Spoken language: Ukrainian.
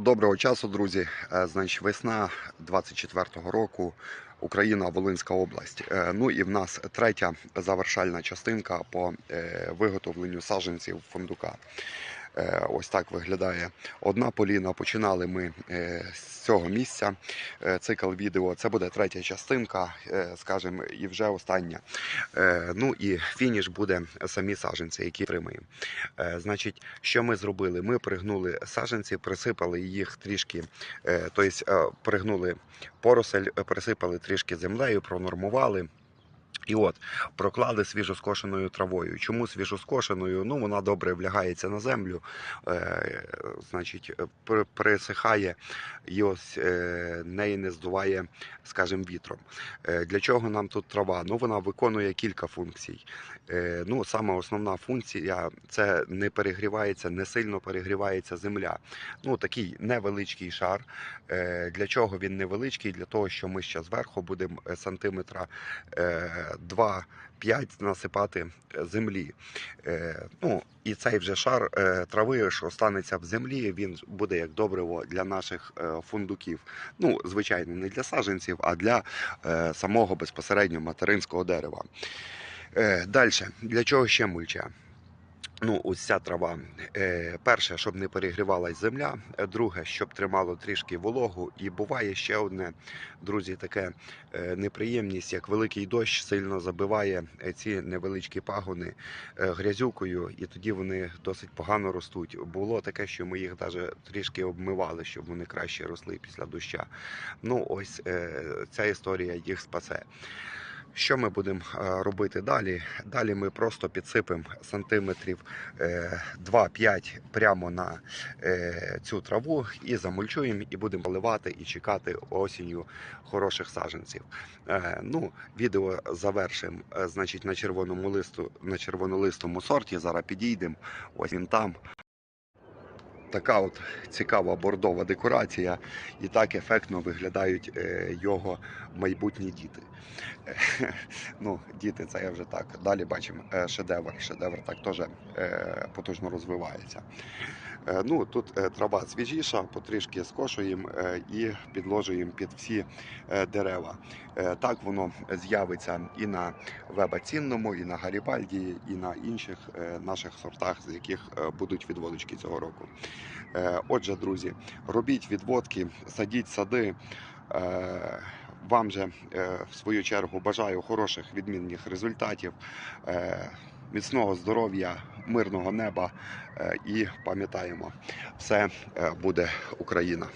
Доброго часу, друзі. Е, Значить, весна 24-го року, Україна, Волинська область. Е, Ну і в нас третя завершальна частинка по е, виготовленню саджанців фундука. Е, Ось так виглядає одна поліна. Починали ми е, з цього місця. Е, Цикл відео. Це буде третя частинка, скажімо, і вже остання. Ну і фініш буде самі саджанці, які тримаємо. Значить, що ми зробили? Ми пригнули саджанці, присипали їх трішки, тобто пригнули поросель, присипали трішки землею, пронормували. І от проклали свіжоскошеною травою. Чому свіжоскошеною? Ну вона добре влягається на землю, е, значить, е, присихає і ось е, неї не здуває, скажімо, вітром. Е, для чого нам тут трава? Ну вона виконує кілька функцій. Е, ну, саме основна функція це не перегрівається, не сильно перегрівається земля. Ну такий невеличкий шар. Е, для чого він невеличкий? Для того, що ми ще зверху будемо е, сантиметра е, 2-5 насипати е, землі. Е, ну, і цей вже шар е, трави, що станеться в землі, він буде як добриво для наших фундуків. Ну, звичайно, не для саженців, а для самого безпосередньо материнського дерева. Далі, для чого ще мульча? Ну, ось ця трава. Е, перше, щоб не перегрівалась земля. Е, Друге, щоб тримало трішки вологу. І буває ще одне, друзі, таке е, неприємність, як великий дощ сильно забиває ці невеличкі пагони грязюкою, і тоді вони досить погано ростуть. Було таке, що ми їх навіть трішки обмивали, щоб вони краще росли після доща. Ну, ось ця історія їх спасе. Що ми будемо е, робити далі? Далі ми просто підсипемо сантиметрів е, 2-5 прямо на е, цю траву і замульчуємо, і будемо поливати і чекати осінню хороших саджанців. Е, Ну, відео завершимо, е, значить, на червоному листу, на червонолистому сорті. Зараз підійдемо. Ось він там. Така от цікава бордова декорація, і так ефектно виглядають е, його майбутні діти. Ну, діти, це я вже так. Далі бачимо е, шедевр. Шедевр так теж е, потужно розвивається. Е, Ну, тут е, трава свіжіша, потрішки скошуємо е, і підложуємо під всі дерева. Так воно з'явиться і на вебацінному, і на Гарібальді, і на інших наших сортах, з яких будуть відводочки цього року. Отже, друзі, робіть відводки, садіть сади. Вам же в свою чергу бажаю хороших відмінних результатів, міцного здоров'я, мирного неба е, і пам'ятаємо, все е, буде Україна.